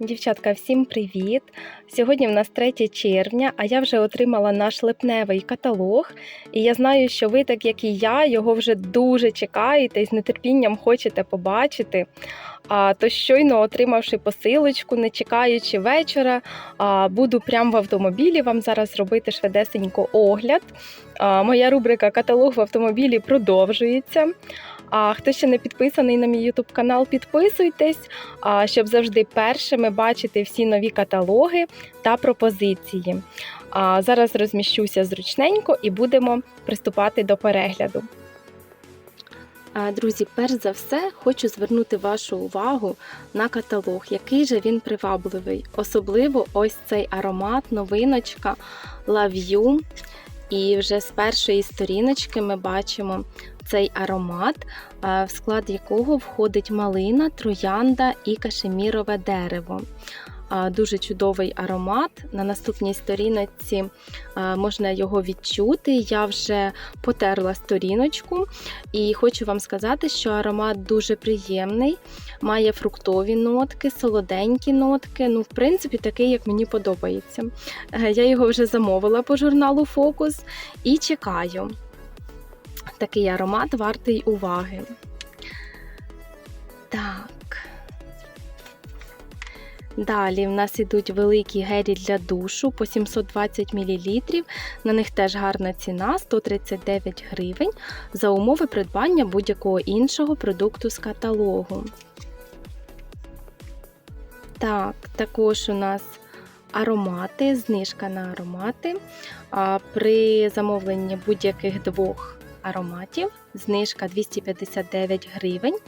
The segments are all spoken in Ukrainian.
Дівчатка, всім привіт! Сьогодні в нас 3 червня, а я вже отримала наш липневий каталог. І я знаю, що ви, так як і я, його вже дуже чекаєте і з нетерпінням хочете побачити. А, то щойно отримавши посилочку, не чекаючи вечора, а, буду прямо в автомобілі вам зараз робити швидесенько огляд. А, моя рубрика Каталог в автомобілі продовжується. А хто ще не підписаний на мій YouTube канал, підписуйтесь, щоб завжди першими бачити всі нові каталоги та пропозиції. А зараз розміщуся зручненько і будемо приступати до перегляду. Друзі, перш за все хочу звернути вашу увагу на каталог, який же він привабливий. Особливо ось цей аромат, новиночка You. І вже з першої сторіночки ми бачимо цей аромат, в склад якого входить малина, троянда і кашемірове дерево. Дуже чудовий аромат. На наступній сторіночці можна його відчути. Я вже потерла сторіночку і хочу вам сказати, що аромат дуже приємний, має фруктові нотки, солоденькі нотки. Ну, в принципі, такий, як мені подобається. Е, я його вже замовила по журналу Фокус і чекаю. Такий аромат вартий уваги. Так. Далі в нас ідуть великі гелі для душу по 720 мл. На них теж гарна ціна 139 гривень за умови придбання будь-якого іншого продукту з каталогу. Так, також у нас аромати, знижка на аромати. При замовленні будь-яких двох ароматів знижка 259 гривень,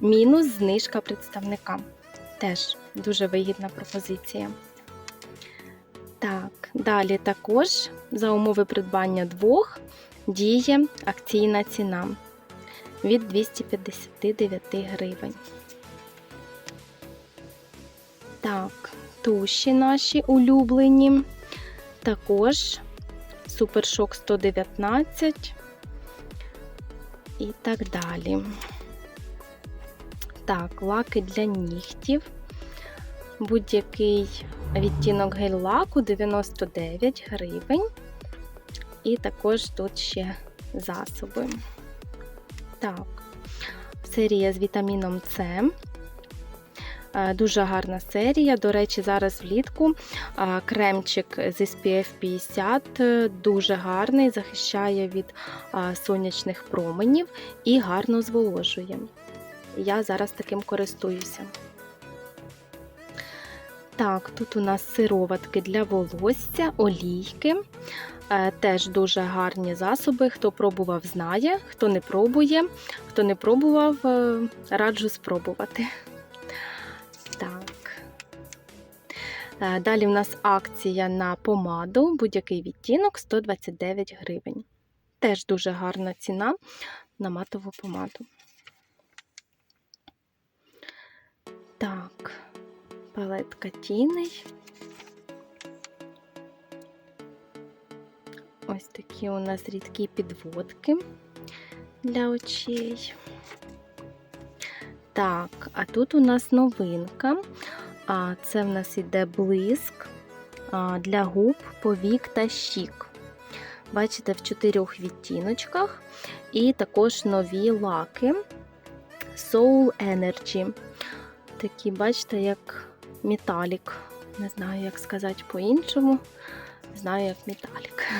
мінус знижка представника. Теж дуже вигідна пропозиція. Так, далі також за умови придбання двох діє акційна ціна від 259 гривень. Так, туші наші улюблені. Також Супершок 119 і так далі. Так, лаки для нігтів. Будь-який відтінок гель-лаку 99 гривень. І також тут ще засоби. Так, серія з вітаміном С. Е, дуже гарна серія. До речі, зараз влітку е, кремчик з SPF 50 е, дуже гарний, захищає від сонячних променів і гарно зволожує. Я зараз таким користуюся. Так, тут у нас сироватки для волосся, олійки. Теж дуже гарні засоби. Хто пробував, знає, хто не пробує, хто не пробував, раджу спробувати. Так. Далі в нас акція на помаду, будь-який відтінок 129 гривень. Теж дуже гарна ціна на матову помаду. Так, палетка тіней. Ось такі у нас рідкі підводки для очей. Так, а тут у нас новинка. Це в нас іде блиск для губ, повік та щік. Бачите, в чотирьох відтіночках. І також нові лаки Soul Energy. Такі, бачите, як металік. Не знаю, як сказати по-іншому. Знаю, як металік.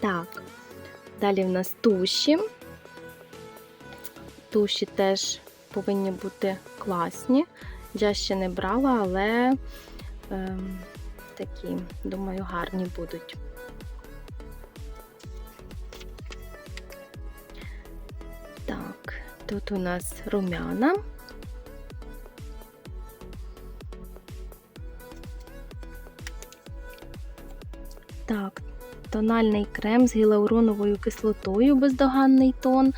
Так, далі в нас туші. Туші теж повинні бути класні. Я ще не брала, але е, такі, думаю, гарні будуть. Так, тут у нас румяна. Тональний крем з гіалуроновою кислотою, бездоганний тон.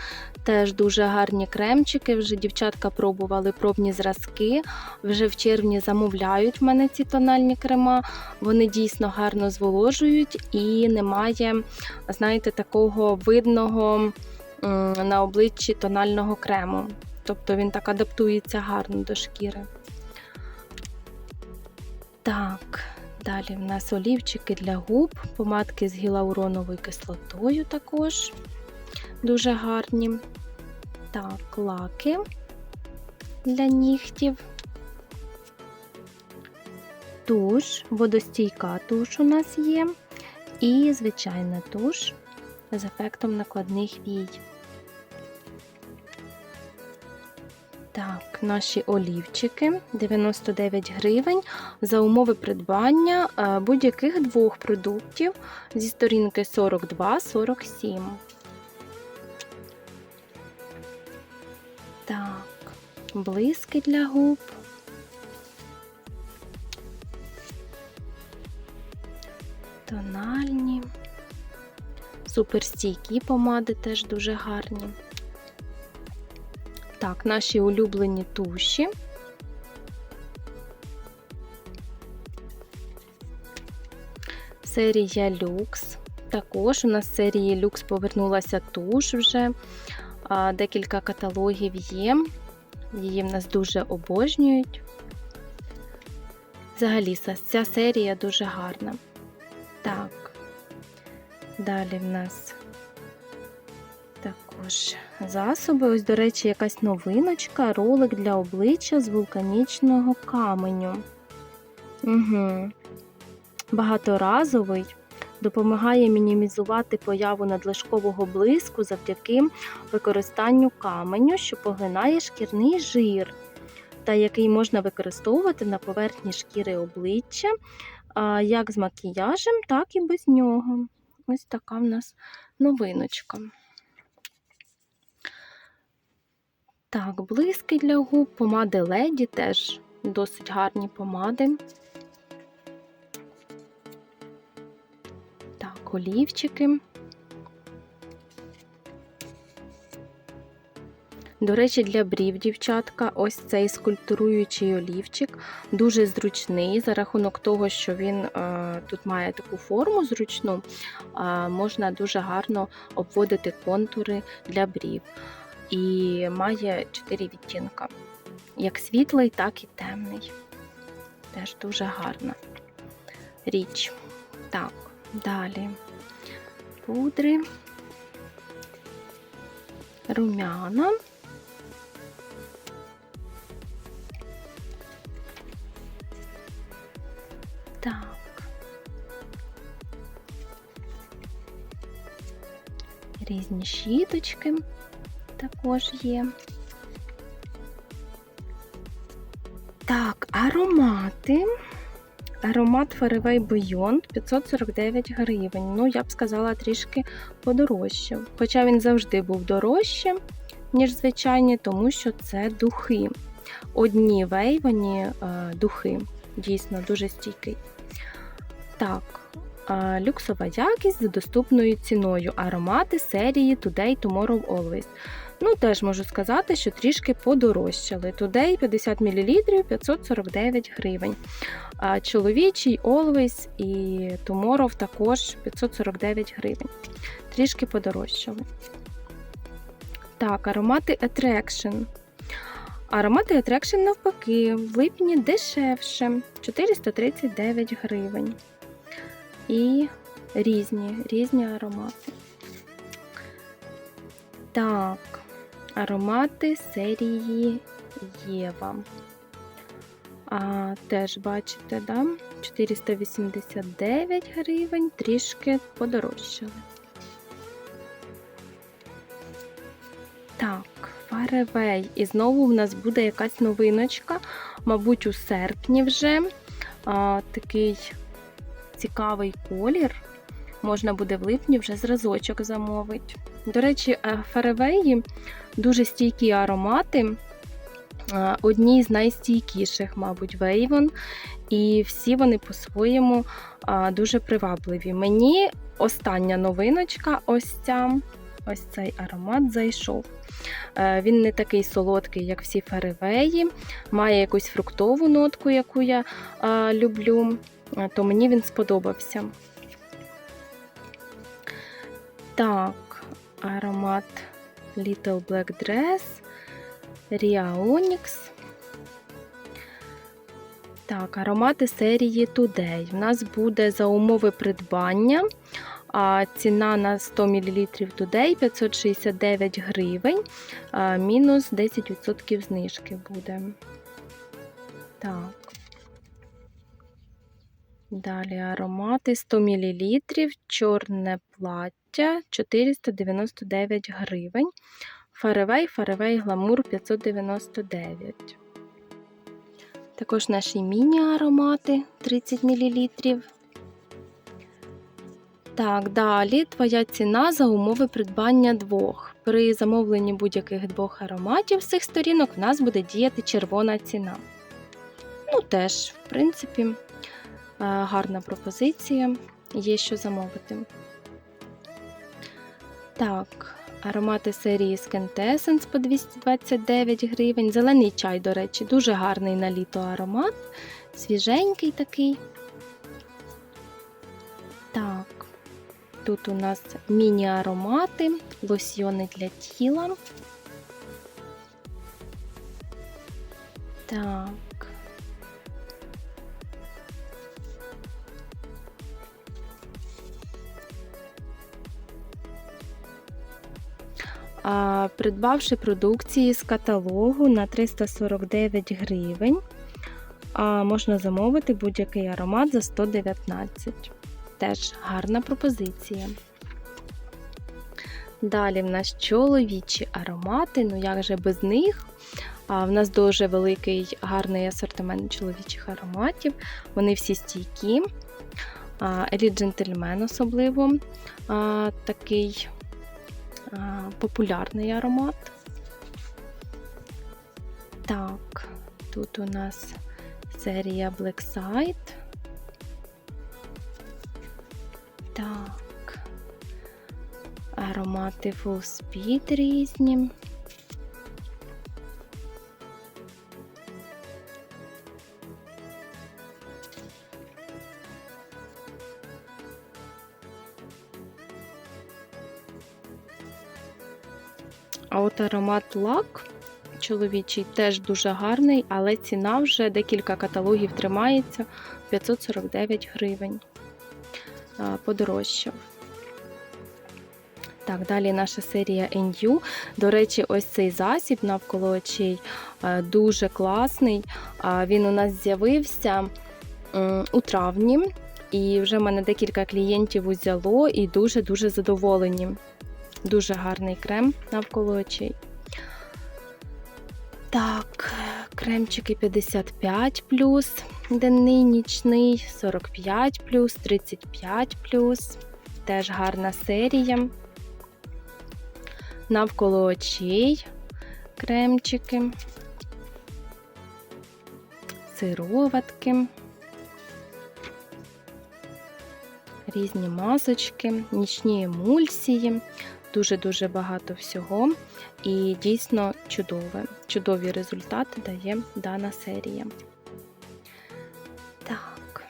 Теж дуже гарні кремчики. Вже дівчатка пробували пробні зразки. Вже в червні замовляють в мене ці тональні крема. Вони дійсно гарно зволожують і немає, знаєте, такого видного на обличчі тонального крему. Тобто він так адаптується гарно до шкіри. Так, далі в нас олівчики для губ, помадки з гіалуроновою кислотою також дуже гарні. Так, лаки для нігтів. Туш, водостійка туш у нас є. І звичайна туш з ефектом накладних вій. Так, наші олівчики 99 гривень за умови придбання е, будь-яких двох продуктів зі сторінки 42-47. Так, блиски для губ. Тональні. Суперстійкі помади теж дуже гарні. Так, наші улюблені туші. Серія люкс. Також у нас серії люкс повернулася туш вже. Декілька каталогів є. Її в нас дуже обожнюють. Взагалі, ця серія дуже гарна. Так, далі в нас також засоби. Ось, до речі, якась новиночка, ролик для обличчя з вулканічного каменю. Угу. Багаторазовий. Допомагає мінімізувати появу надлишкового блиску завдяки використанню каменю, що поглинає шкірний жир, та який можна використовувати на поверхні шкіри обличчя, як з макіяжем, так і без нього. Ось така в нас новиночка. Так, блиски для губ, помади леді теж досить гарні помади. Так, олівчики. До речі, для брів, дівчатка, ось цей скульптуруючий олівчик дуже зручний за рахунок того, що він е, тут має таку форму зручну, е, можна дуже гарно обводити контури для брів. І має 4 відтінка, як світлий, так і темний. Теж дуже гарна річ. Так, далі пудри, румяна. Так. Різні щіточки також є. Так, аромати. Аромат Fairway Beyond 549 гривень. Ну, я б сказала, трішки подорожче. Хоча він завжди був дорожче, ніж звичайні, тому що це духи. Одні вейвані е, духи. Дійсно, дуже стійкий. Так, е, люксова якість за доступною ціною. Аромати серії Today Tomorrow Always. Ну, теж можу сказати, що трішки подорожчали. Today 50 мл 549 гривень. А чоловічий Always і Tomorrow також 549 гривень. Трішки подорожчали. Так, аромати Attraction. Аромати Attraction навпаки, в липні дешевше 439 гривень. І різні, різні аромати. Так, аромати серії Єва. А, Теж бачите, да? 489 гривень, трішки подорожчали. Так, Фаревей. І знову в нас буде якась новиночка, мабуть, у серпні вже а, такий цікавий колір. Можна буде в липні вже зразочок замовити. До речі, фаревеї дуже стійкі аромати. Одні з найстійкіших, мабуть, Вейвон. І всі вони по-своєму дуже привабливі. Мені остання новиночка, ось ця, ось цей аромат зайшов. Він не такий солодкий, як всі фаревеї, має якусь фруктову нотку, яку я люблю, то мені він сподобався. Так, аромат Little Black Dress, Ria Onyx. Так, аромати серії Today. У нас буде за умови придбання. А ціна на 100 мл Today 569 гривень, мінус 10% знижки буде. Так. Далі аромати 100 мл, чорне плаття 499 гривень. Фаревей, Фаревей Гламур 599. Також наші міні-аромати 30 мл. Так, далі твоя ціна за умови придбання двох. При замовленні будь-яких двох ароматів з цих сторінок в нас буде діяти червона ціна. Ну, теж, в принципі, гарна пропозиція, є що замовити. Так, аромати серії Skintessence по 229 гривень. Зелений чай, до речі, дуже гарний на літо аромат. Свіженький такий. Так, тут у нас міні-аромати, лосьйони для тіла. Так. Придбавши продукції з каталогу на 349 гривень, можна замовити будь-який аромат за 119. Теж гарна пропозиція. Далі в нас чоловічі аромати, ну як же без них. А, В нас дуже великий гарний асортимент чоловічих ароматів. Вони всі стійкі. Елі Джентльмен особливо а, такий популярний аромат. Так, тут у нас серія Black Side. Так, аромати Full Speed різні. Аромат лак чоловічий теж дуже гарний, але ціна вже декілька каталогів тримається 549 гривень. Подорожчав. Так, далі наша серія NU. До речі, ось цей засіб навколо очей дуже класний. Він у нас з'явився у травні, і вже в мене декілька клієнтів узяло і дуже-дуже задоволені. Дуже гарний крем навколо очей. Так, кремчики 55, денний, нічний, 45, 35. Теж гарна серія. Навколо очей кремчики, сироватки, різні масочки, нічні емульсії дуже-дуже багато всього і дійсно чудове. Чудові результати дає дана серія. Так,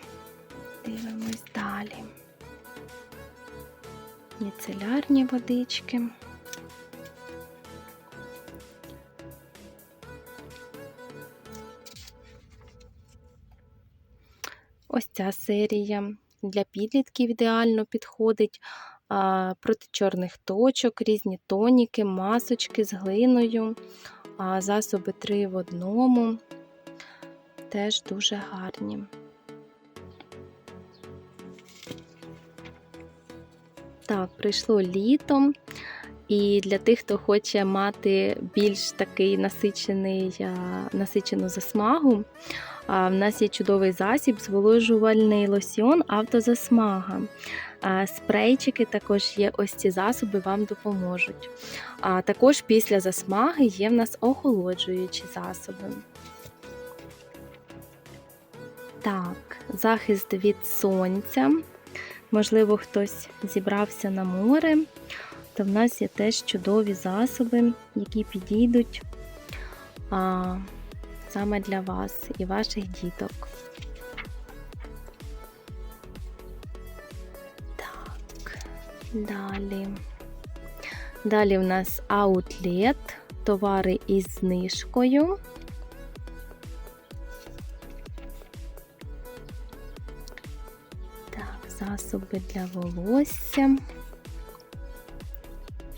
дивимось далі. Міцелярні водички. Ось ця серія для підлітків ідеально підходить проти чорних точок, різні тоніки, масочки з глиною, засоби три в одному. Теж дуже гарні. Так, прийшло літо, і для тих, хто хоче мати більш такий насичений, насичену засмагу, в нас є чудовий засіб, зволожувальний лосьйон автозасмага. Спрейчики також є ось ці засоби, вам допоможуть. А також після засмаги є в нас охолоджуючі засоби. Так, захист від сонця. Можливо, хтось зібрався на море, то в нас є теж чудові засоби, які підійдуть а, саме для вас і ваших діток. Далі. Далі в нас аутлет, товари із знижкою. Так, засоби для волосся,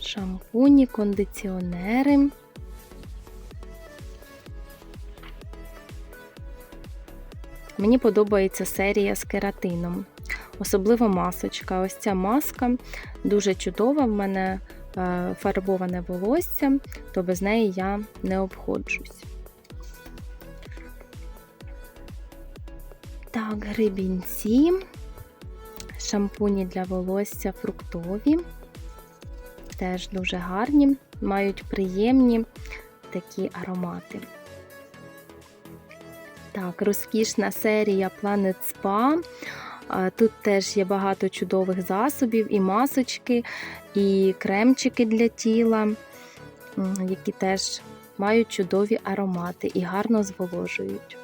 шампуні, кондиціонери. Мені подобається серія з кератином особливо масочка. Ось ця маска дуже чудова. В мене е, фарбоване волосся, то без неї я не обходжусь. Так, грибінці, шампуні для волосся фруктові. Теж дуже гарні, мають приємні такі аромати. Так, розкішна серія Planet Spa. Тут теж є багато чудових засобів, і масочки, і кремчики для тіла, які теж мають чудові аромати і гарно зволожують.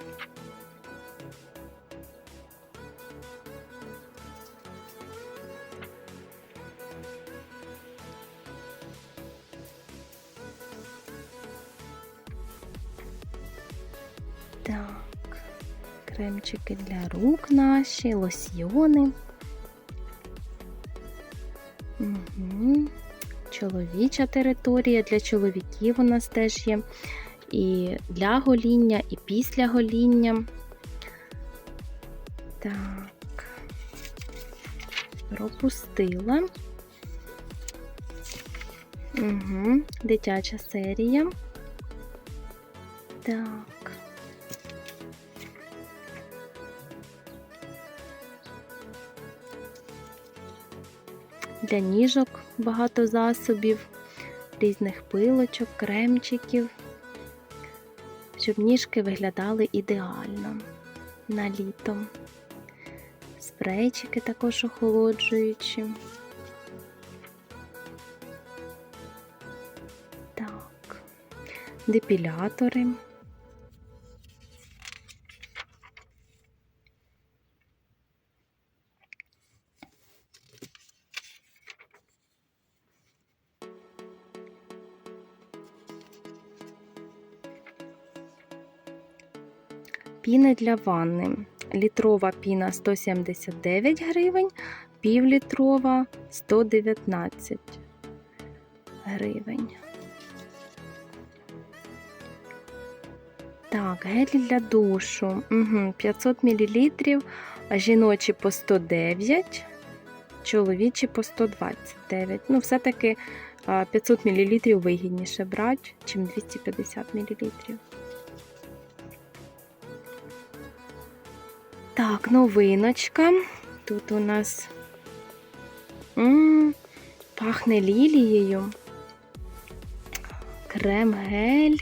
Так, кремчики для рук наші, лосьйони. Угу. Чоловіча територія для чоловіків у нас теж є. І для гоління, і після гоління. Так, пропустила. Угу. Дитяча серія. Так. Для ніжок багато засобів, різних пилочок, кремчиків, щоб ніжки виглядали ідеально на літо. Спрейчики також охолоджуючі. Так, депілятори. Піни для ванни. Літрова піна 179 гривень, півлітрова 119 гривень. Так, гель для душу. Угу, 500 мл, жіночі по 109, чоловічі по 129. Ну, все-таки 500 мл вигідніше брати, ніж 250 мл. Так, новиночка. Тут у нас м пахне лілією. Крем-гель,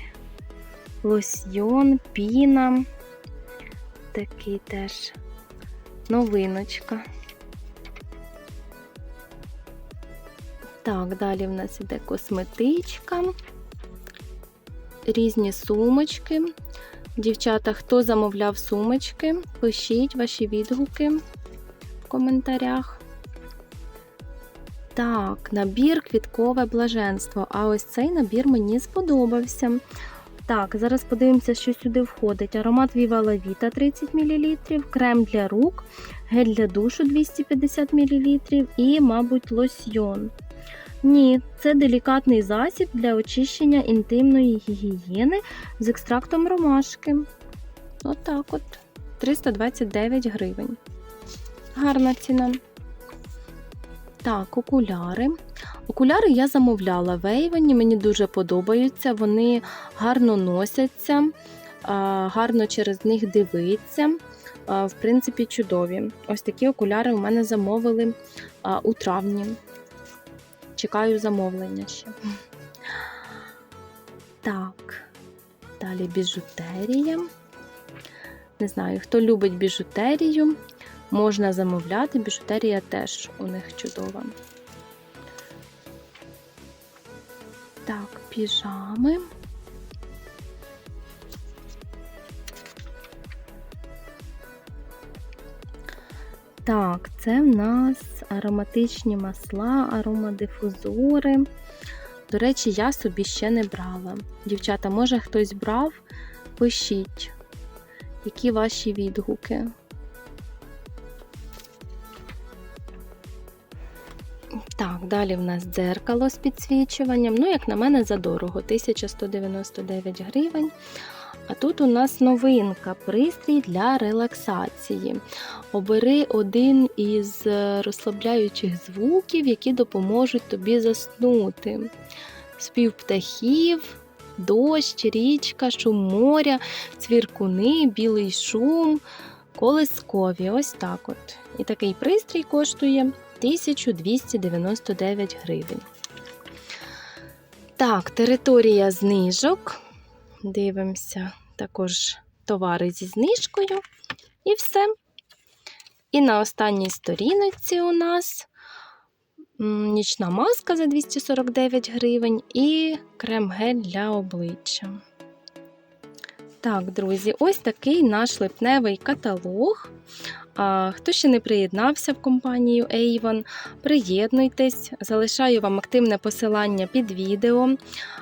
лосьйон, піна. Такий теж новиночка. Так, далі в нас іде косметичка, різні сумочки. Дівчата, хто замовляв сумочки, пишіть ваші відгуки в коментарях. Так, набір квіткове блаженство. А ось цей набір мені сподобався. Так, зараз подивимося, що сюди входить. Аромат Viva La Vita 30 мл, крем для рук, гель для душу 250 мл і, мабуть, лосьйон. Ні, це делікатний засіб для очищення інтимної гігієни з екстрактом ромашки. Отак от, 329 гривень. Гарна ціна. Так, окуляри. Окуляри я замовляла в Ейвені, мені дуже подобаються, вони гарно носяться, гарно через них дивиться. В принципі, чудові. Ось такі окуляри у мене замовили у травні. Чекаю замовлення ще. Так, далі біжутерія. Не знаю, хто любить біжутерію, можна замовляти. Біжутерія теж у них чудова. Так, піжами. Так, це в нас ароматичні масла, аромадифузори. До речі, я собі ще не брала. Дівчата, може хтось брав? Пишіть, які ваші відгуки. Так, далі в нас дзеркало з підсвічуванням. Ну, як на мене, задорого 1199 гривень. А тут у нас новинка пристрій для релаксації. Обери один із е, розслабляючих звуків, які допоможуть тобі заснути. Спів птахів, дощ, річка, шум моря, цвіркуни, білий шум, колискові. Ось так от. І такий пристрій коштує 1299 гривень. Так, територія знижок. Дивимося також товари зі знижкою. І все. І на останній сторіночці у нас нічна маска за 249 гривень і крем-гель для обличчя. Так, друзі, ось такий наш липневий каталог. А, Хто ще не приєднався в компанію Avon, приєднуйтесь, залишаю вам активне посилання під відео.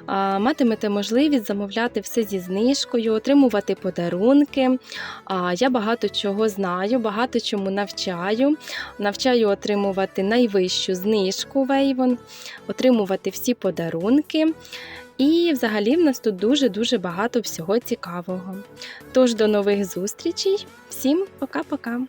А, Матимете можливість замовляти все зі знижкою, отримувати подарунки. А, Я багато чого знаю, багато чому навчаю. Навчаю отримувати найвищу знижку в Avon, отримувати всі подарунки. І взагалі в нас тут дуже-дуже багато всього цікавого. Тож до нових зустрічей. Всім пока-пока!